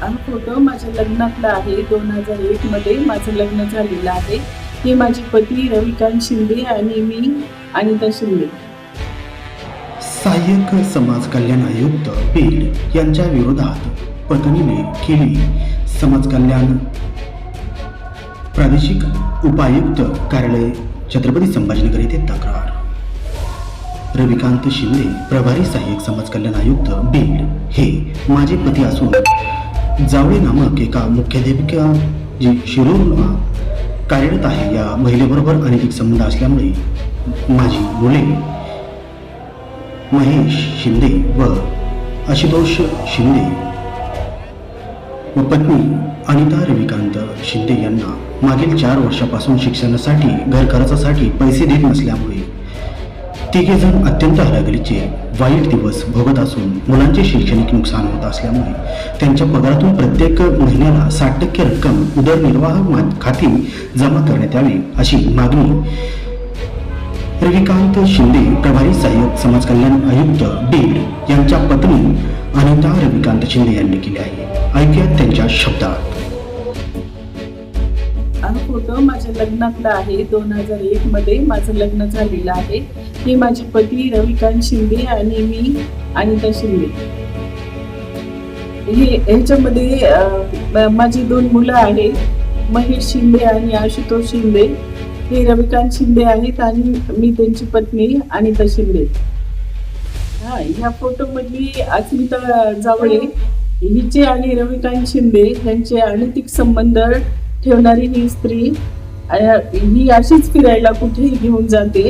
हा फोटो माझ्या लग्नातला आहे. दोन हजार एक मध्ये माझं लग्न झालेलं आहे. हे माझे पती रविकांत शिंदे आणि मी अनिता शिंदे. सहाय्यक समाज कल्याण आयुक्त बीड यांच्या विरोधात पत्नीने केली समाज कल्याण प्रादेशिक उपायुक्त कार्यालय छत्रपती संभाजीनगर येथे तक्रार. रविकांत शिंदे प्रभारी सहाय्यक समाज कल्याण आयुक्त बीड हे माझे पती असून जावळे नामक एका मुख्याध्यापिका जी शिरूरला कार्यरत आहे या महिलेबरोबर अनैतिक संबंध असल्यामुळे माझी मुले महेश शिंदे व आशुतोष शिंदे व पत्नी अनिता रविकांत शिंदे यांना मागील चार वर्षापासून शिक्षणासाठी घर खर्चासाठी पैसे देत नसल्यामुळे तिघे जण अत्यंत हलाखलीचे वाईट दिवस भोगत असून मुलांचे शैक्षणिक नुकसान होत असल्यामुळे त्यांच्या पगारातून प्रत्येक महिन्याला साठ टक्के रक्कम उदरनिर्वाह खाती जमा करण्यात यावी अशी मागणी रविकांत शिंदे प्रभारी सहाय्यक समाज कल्याण आयुक्त बीड यांच्या पत्नी अनिता रविकांत शिंदे यांनी केली आहे. ऐक्यात त्यांच्या शब्दात. हा फोटो माझ्या लग्नातलं आहे दोन हजार एक मध्ये माझं लग्न झालेलं आहे. हे माझे पती रविकांत शिंदे आणि मी अनिता शिंदे. हे ह्याच्यामध्ये माझी दोन मुलं आहेत. महेश शिंदे आणि आशुतोष शिंदे. हे रविकांत शिंदे आहेत आणि मी त्यांची पत्नी अनिता शिंदे. हा ह्या फोटो मधली अस्मिता जावळे हिचे आणि रविकांत शिंदे यांचे अनैतिक संबंध ठेवणारी ही स्त्री ही अशीच फिरायला कुठेही घेऊन जाते.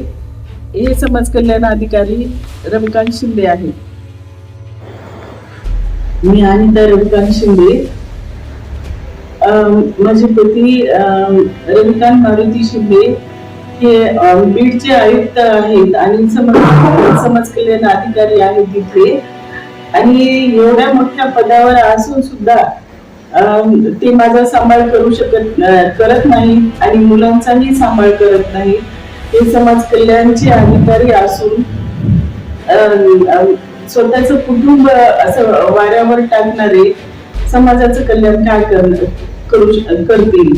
हे समाज कल्याण अधिकारी रविकांत शिंदे आहेत. मी अनिता रविकांत शिंदे अं, माझे पती अं, रविकांत मारुती शिंदे हे बीडचे आयुक्त आहेत आणि समाज समाज कल्याण अधिकारी आहेत तिथे. आणि एवढ्या मोठ्या पदावर असून सुद्धा ते माझा सांभाळ करू शकत करत नाही आणि मुलांचाही सांभाळ करत नाही. हे समाज कल्याणचे अधिकारी असून स्वतःच कुटुंब असं वाऱ्यावर टाकणारे समाजाचं कल्याण काय करू करतील?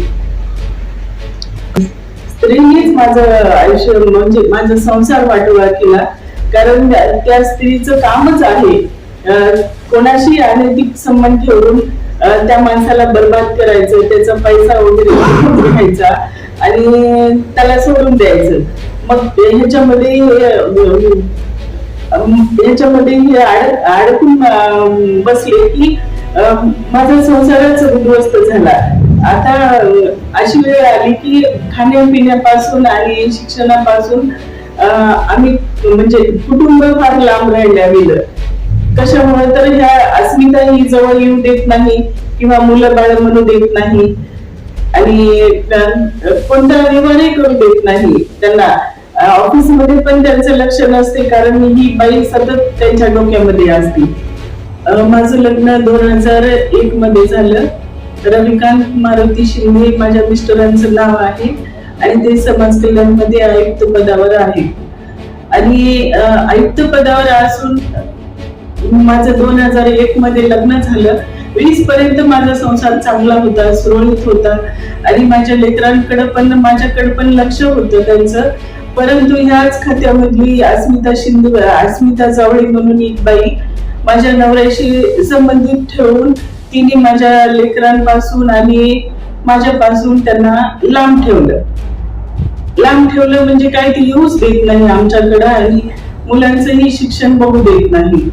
स्त्रीनेच माझं आयुष्य म्हणजे माझा संसार वाटोळा केला. कारण त्या- त्या स्त्रीचं कामच आहे. अं, कोणाशी अनैतिक संबंध ठेवून त्या माणसाला बर्बाद करायचं त्याचा पैसा वगैरे घ्यायचा आणि त्याला सोडून द्यायचं. मग ह्याच्यामध्ये ह्याच्यामध्ये हे अड- अडकून बसले की माझा संसारच उद्ध्वस्त झाला. आता अशी वेळ आली की खाण्यापिण्यापासून आणि शिक्षणापासून आम्ही म्हणजे कुटुंब फार लांब राहिल्या गेलं कशामुळे तर ह्या अस्मिता ही जवळ येऊ देत नाही किंवा मुलं बाळ म्हणू देत नाही. आणि कोणता व्यवहारही करू देत नाही त्यांना. ऑफिसमध्ये पण त्यांचं लक्ष नसते कारण ही बाई सतत त्यांच्या डोक्यामध्ये असते. माझं लग्न दोन हजार एक मध्ये झालं. रविकांत मारुती शिंदे माझ्या मिस्टरांचं नाव आहे आणि ते समाज कल्याणमध्ये आयुक्त पदावर आहे आणि आयुक्त पदावर असून माझं दोन हजार एक मध्ये लग्न झालं. वीस पर्यंत माझा संसार चांगला होता सुरळीत होता. आणि माझ्या लेकरांकडे पण माझ्याकडे पण लक्ष होतं त्यांचं. परंतु ह्याच खात्यामधली अस्मिता शिंदे अस्मिता जावळे म्हणून एक बाई माझ्या नवऱ्याशी संबंधित ठेवून तिने माझ्या लेकरांपासून आणि माझ्यापासून त्यांना लांब ठेवलं. लांब ठेवलं म्हणजे काय? ते येऊच देत नाही आमच्याकडं आणि मुलांचंही शिक्षण बघू देत नाही.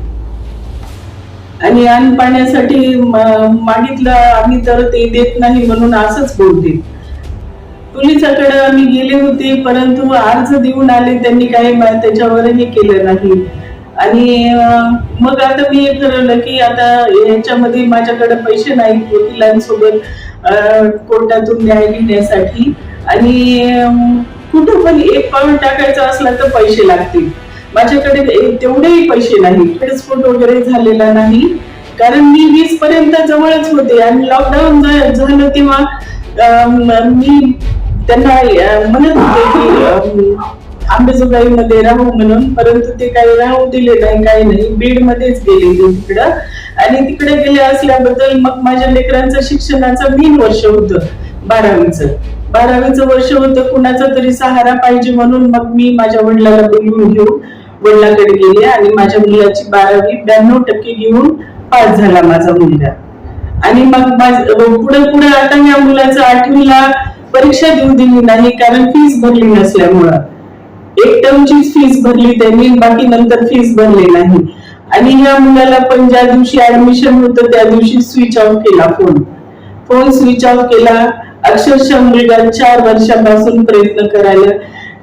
आणि अन्न पाण्यासाठी मागितलं आम्ही तर ते देत नाही म्हणून असंच बोलते. पोलिसाकडे आम्ही गेले होते परंतु अर्ज देऊन आले त्यांनी काही त्याच्यावर त्याच्यावरही केलं नाही. आणि मग आता मी हे ठरवलं की आता याच्यामध्ये माझ्याकडे पैसे नाहीत वकिलांसोबत कोर्टातून न्याय घेण्यासाठी. आणि कुठं पण एक पाऊल टाकायचं असलं तर पैसे लागतील. माझ्याकडे तेवढेही पैसे नाही स्फोट वगैरे झालेला नाही. कारण मी वीस पर्यंत जवळच होते आणि लॉकडाऊन झालं तेव्हा मी त्यांना म्हणत होते की आंबेजोगाई मध्ये राहू म्हणून परंतु ते काही राहू दिले नाही काही नाही. बीड मध्येच गेले ते तिकडं. आणि तिकडे गेले असल्याबद्दल मग माझ्या लेकरांचं शिक्षणाचं तीन वर्ष होतं बारावीचं. बारावीचं वर्ष होतं कुणाचा तरी सहारा पाहिजे म्हणून मग मी माझ्या वडिलाला बोलून घेऊन वडिलांकडे गेले आणि माझ्या मुलाची बारावी ब्याण्णव टक्के घेऊन पास झाला माझा मुलगा. आणि मग माझ- पुढे पुढे आता या मुलाचा आठवीला परीक्षा देऊ दिली नाही कारण फीस भरली नसल्यामुळं. एक टर्मची फीस भरली त्यांनी बाकी नंतर फीस भरली नाही. आणि या मुलाला पण ज्या दिवशी ऍडमिशन होतं त्या दिवशी स्विच ऑफ केला फोन फोन स्विच ऑफ केला अक्षरशः मुलगा चार वर्षापासून प्रयत्न करायला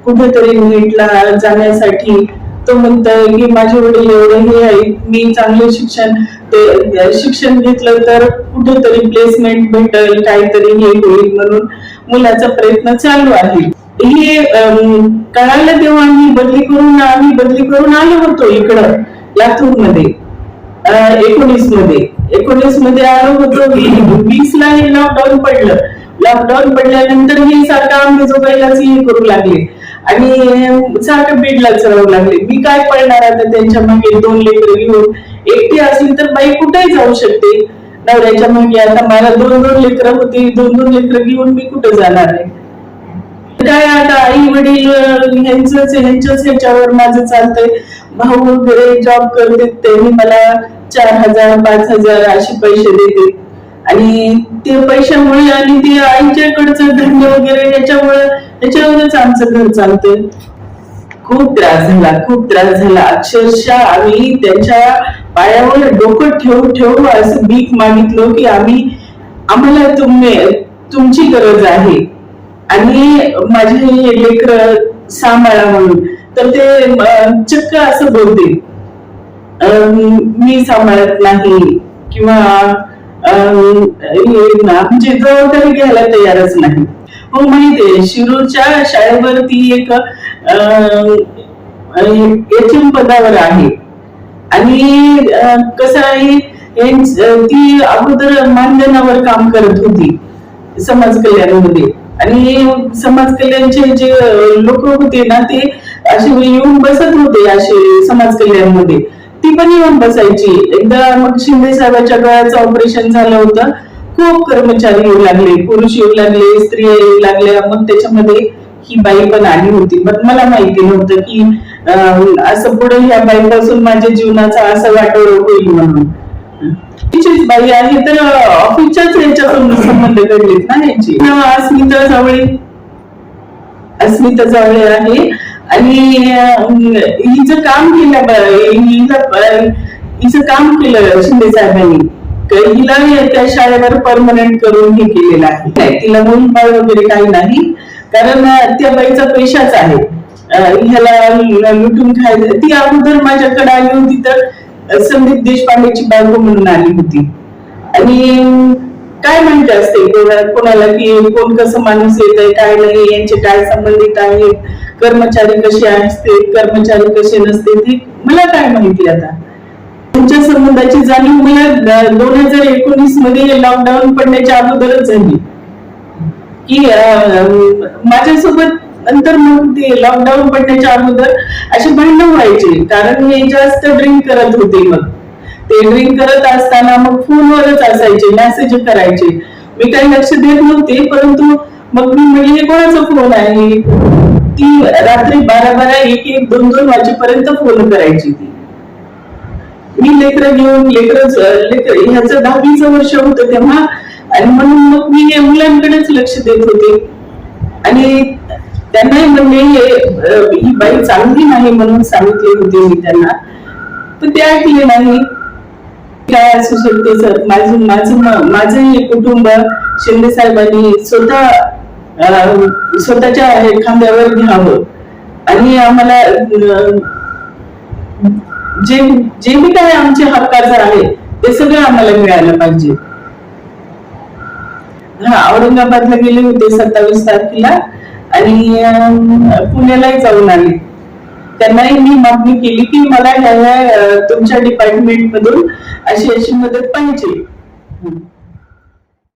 कुठेतरी नीटला जाण्यासाठी तो म्हणतोय की माझे वडील एवढे हे आहेत मी चांगले शिक्षण ते शिक्षण घेतलं तर कुठेतरी प्लेसमेंट भेटेल काहीतरी हे होईल म्हणून मुलाचा प्रयत्न चालू आहे. हे कळायला कळालं तेव्हा आम्ही बदली करून आम्ही बदली करून आलो होतो इकडं लातूरमध्ये एकोणीसमध्ये एकोणीसमध्ये आलो होतो वीस ला हे लॉकडाऊन पडलं. लॉकडाऊन पडल्यानंतर हे सारखं अंबेजोगाईलाच हे करू लागले. आणि सारखं बीडलाच राहू लागले. मी काय पडणार आता त्यांच्या मागे दोन लेकर घेऊन? एकटी असली तर बाई कुठेही जाऊ शकते. नवऱ्याच्या मागे आता मला दोन दोन लेकरं होती दोन दोन लेकरं घेऊन मी कुठे जाणार आहे? काय आता आई वडील ह्यांचंच ह्यांच्याच ह्याच्यावर माझं चालतंय. भाऊ वगैरे जॉब करते त्यांनी मला चार हजार पाच हजार असे पैसे देते. आणि ते पैशामुळे आणि ते आईच्याकडचं धंदे वगैरे याच्यामुळे त्याच्यावरच आमचं घर चालतंय. खूप त्रास झाला खूप त्रास झाला. अक्षरशः आम्ही त्यांच्या पायावर डोकं ठेवून ठेवू असं भीक मागितलो की आम्ही आम्हाला तुम्ही तुमची गरज आहे. आणि माझे हे लेकर सांभाळा म्हणून. तर ते चक्क असं बोलते. अं, मी सांभाळत नाही किंवा अं, हे ना, म्हणजे जबाबदारी घ्यायला तयारच नाही. हो माहितीये शिरूरच्या शाळेवरती एक एच पदावर आहे. आणि कसं आहे ती अगोदर मानधनावर काम करत होती समाज कल्याणमध्ये. आणि समाज कल्याणचे जे लोक होते ना ते असे येऊन बसत होते असे समाज कल्याणमध्ये. ती पण येऊन बसायची. एकदा मग शिंदे साहेबाच्या डोळ्याचं ऑपरेशन झालं होतं. खूप कर्मचारी येऊ लागले पुरुष येऊ लागले स्त्रिया येऊ लागल्या. मग त्याच्यामध्ये ही बाई पण आली होती. पण मला माहिती नव्हतं की असं पुढे ह्या बाईपासून माझ्या जीवनाचा असं वाटोळ होईल म्हणून. तिचीच बाई आहे तर ऑफिसच्याच यांच्याकडून संबंध घडलेत ना यांची अस्मिता जावळे. अस्मिता जावळे आहे. आणि हिचं काम केलं हिचं काम केलं शिंदे साहेबांनी. हिला त्या शाळेवर परमनंट करून हे केलेलं आहे. नाही, तिला मुलबाळ वगैरे काही नाही. कारण त्या बाईचा पैशाच आहे. ह्याला लुटून खायचं ती अगोदर माझ्याकडे आली होती तर संदीप देशपांडेची बायको म्हणून आली होती. आणि काय माहिती असते कोणाला की कोण कसं माणूस येत आहे काय नाही यांचे काय संबंधित आहेत कर्मचारी कसे असते कर्मचारी कसे नसते ते मला काय माहिती आता? तुमच्या संबंधाची जाणीव मला दोन हजार एकोणीसमध्ये लॉकडाऊन पडण्याच्या अगोदरच झाली. की माझ्यासोबत नंतर मग ते लॉकडाऊन पडण्याच्या अगोदर असे भांडण व्हायचे. कारण हे जास्त ड्रिंक करत होते मग. ते ड्रिंक करत असताना मग फोनवरच असायचे मेसेज करायचे. मी काही लक्ष देत नव्हते परंतु मग मी म्हणजे कोणाचा फोन आहे? ती रात्री बारा बारा एक एक दोन दोन वाजेपर्यंत फोन करायची ती. मी लेकरं घेऊन लेकर लेकर ह्याचं दहावीचं वर्ष होत तेव्हा आणि म्हणून मग मी मुलांकडेच लक्ष देत होते. आणि त्यांनाही म्हणले हे, ही बाई चांगली नाही म्हणून सांगितले होते मी त्यांना. पण ते ऐकले नाही काय असू शकते सर माझं माझं माझं कुटुंब शिंदे साहेबांनी स्वतः स्वतःच्या खांद्यावर घ्यावं. आणि आम्हाला जे जे बी काय आमचे हक्कार आहे ते सगळं आम्हाला मिळालं पाहिजे. हा औरंगाबादला गेले होते सत्तावीस तारखेला आणि पुण्यालाही जाऊन आले. त्यांनाही मी मागणी केली की मला ह्या तुमच्या डिपार्टमेंट मधून अशी अशी मदत पाहिजे.